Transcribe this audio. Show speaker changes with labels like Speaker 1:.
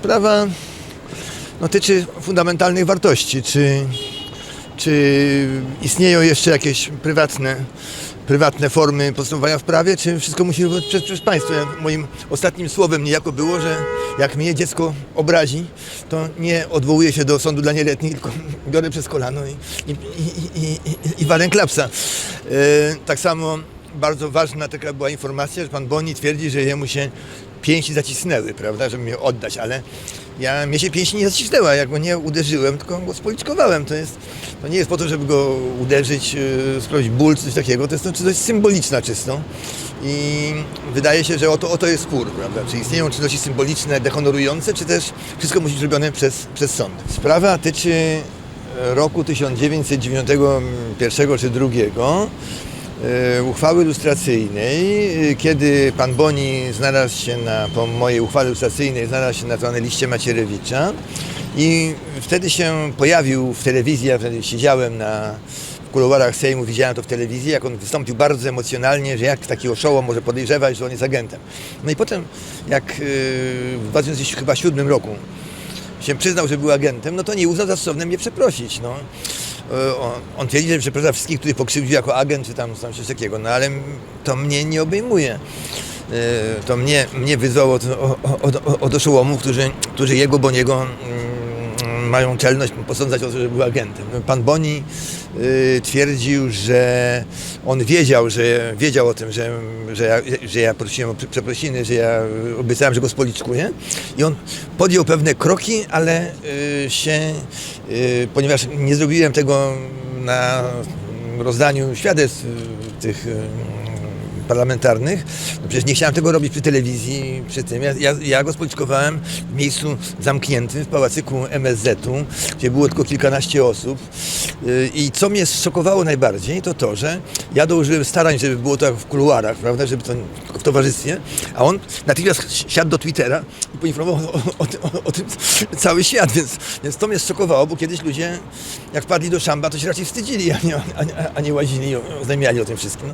Speaker 1: Sprawa no, tyczy fundamentalnych wartości. Czy, czy istnieją jeszcze jakieś prywatne, prywatne formy postępowania w prawie, czy wszystko musi być przez, przez państwo? Moim ostatnim słowem niejako było, że jak mnie dziecko obrazi, to nie odwołuję się do sądu dla nieletnich, tylko biorę przez kolano i, i, i, i, i, i walę klapsa. E, tak samo bardzo ważna taka była informacja, że pan Boni twierdzi, że jemu się pięści zacisnęły, prawda, żeby mnie oddać, ale ja, mnie się pięści nie zacisnęła, jak go nie uderzyłem, tylko go spoliczkowałem. To, jest, to nie jest po to, żeby go uderzyć, yy, sprawić ból czy coś takiego, to jest to coś symboliczna czysto. I wydaje się, że oto, oto jest spór, prawda? Czy istnieją czynności symboliczne, dehonorujące, czy też wszystko musi być robione przez, przez sąd. Sprawa tyczy roku 1991 czy 2 e, uchwały lustracyjnej, e, kiedy pan Boni znalazł się na, po mojej uchwale lustracyjnej, znalazł się na tzw. liście Macierewicza i wtedy się pojawił w telewizji, ja wtedy siedziałem na w kuluarach Sejmu, widziałem to w telewizji, jak on wystąpił bardzo emocjonalnie, że jak taki oszołom może podejrzewać, że on jest agentem. No i potem, jak e, w 2007 roku się przyznał, że był agentem, no to nie uznał za stosowne mnie przeprosić. No. E, On, twierdzi, że przeprasza wszystkich, których pokrzywdził jako agent, czy tam, tam coś takiego, no ale to mnie nie obejmuje. E, To mnie, mnie wyzwało od, od, od, od oszołomów, którzy, którzy jego, bo niego mm, mają czelność posądzać o to, że był agentem. Pan Boni y, twierdził, że on wiedział, że wiedział o tym, że, że, ja, że ja prosiłem o prze- przeprosiny, że ja obiecałem, że go spoliczkuję i on podjął pewne kroki, ale y, się, y, ponieważ nie zrobiłem tego na rozdaniu świadectw tych parlamentarnych. No przecież nie chciałem tego robić przy telewizji, przy tym. Ja, ja, ja go spoliczkowałem w miejscu zamkniętym, w pałacyku MSZ-u, gdzie było tylko kilkanaście osób. Yy, I co mnie szokowało najbardziej, to to, że ja dołożyłem starań, żeby było to w kuluarach, prawda, żeby to w towarzystwie, a on natychmiast siadł do Twittera i poinformował o, o, o, o tym cały świat, więc, więc to mnie szokowało, bo kiedyś ludzie, jak wpadli do szamba, to się raczej wstydzili, a nie, a a nie łazili, oznajmiali o tym wszystkim.